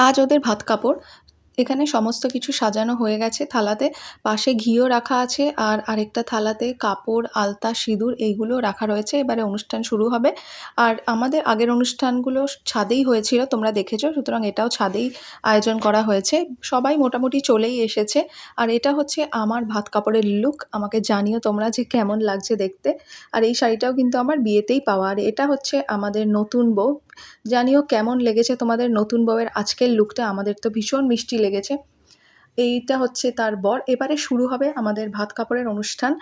আজ ওদের ভাত কাপড় এখানে সমস্ত কিছু সাজানো হয়ে গেছে। থালাতে পাশে ঘিও রাখা আছে আর আরেকটা থালাতে কাপড়, আলতা, সিঁদুর এইগুলো রাখা রয়েছে। এবারে অনুষ্ঠান শুরু হবে। আর আমাদের আগের অনুষ্ঠানগুলো ছাদেই হয়েছিল, তোমরা দেখেছ। সুতরাং এটাও ছাদেই আয়োজন করা হয়েছে। সবাই মোটামুটি চলেই এসেছে। আর এটা হচ্ছে আমার ভাত কাপড়ের লুক। আমাকে জানিও তোমরা যে কেমন লাগছে দেখতে। আর এই শাড়িটাও কিন্তু আমার বিয়েতেই পাওয়া। আর এটা হচ্ছে আমাদের নতুন বউ। জানিও কেমন লেগেছে তোমাদের নতুন বউয়ের আজকের লুকটা। আমাদের তো ভীষণ মিষ্টি লেগেছে। এইটা হচ্ছে তার বর। এবারে শুরু হবে আমাদের ভাত কাপড়ের অনুষ্ঠান।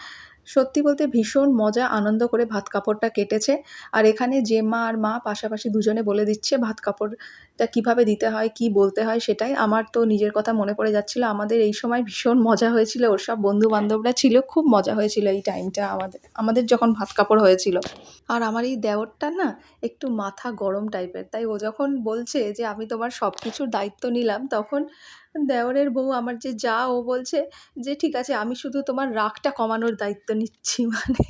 সত্যি বলতে ভীষণ মজা, আনন্দ করে ভাত কাপড়টা কেটেছে। আর এখানে যে মা আর মা পাশাপাশি দুজনে বলে দিচ্ছে ভাত কাপড়টা কীভাবে দিতে হয়, কী বলতে হয় সেটাই আমার তো নিজের কথা মনে পড়ে যাচ্ছিল। আমাদের এই সময় ভীষণ মজা হয়েছিল, ওর সব বন্ধু বান্ধবরা ছিল, খুব মজা হয়েছিল এই টাইমটা আমাদের আমাদের যখন ভাত কাপড় হয়েছিল। আর আমার এই দেওরটা না একটু মাথা গরম টাইপের তাই ও যখন বলছে যে আমি তোমার সব কিছুর দায়িত্ব নিলাম, তখন দেওরের বউ আমার যে যা ও বলছে যে ঠিক আছে, আমি শুধু তোমার রাগটা কমানোর দায়িত্ব নিচ্ছি মানে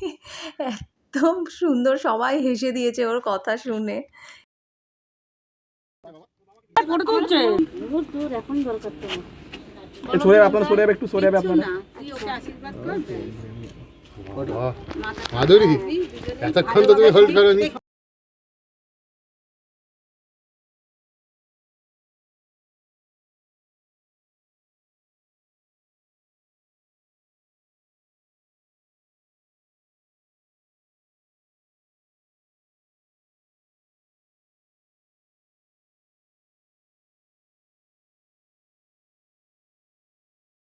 একদম সুন্দর সবাই হেসে দিয়েছে ওর কথা শুনে। ফটো তুলছে একটু সরে যাবে আপনারা সরে একটু সরে যাবে আপনারা। মাধুরী এতক্ষণ তো তুমি হোল্ড করো নি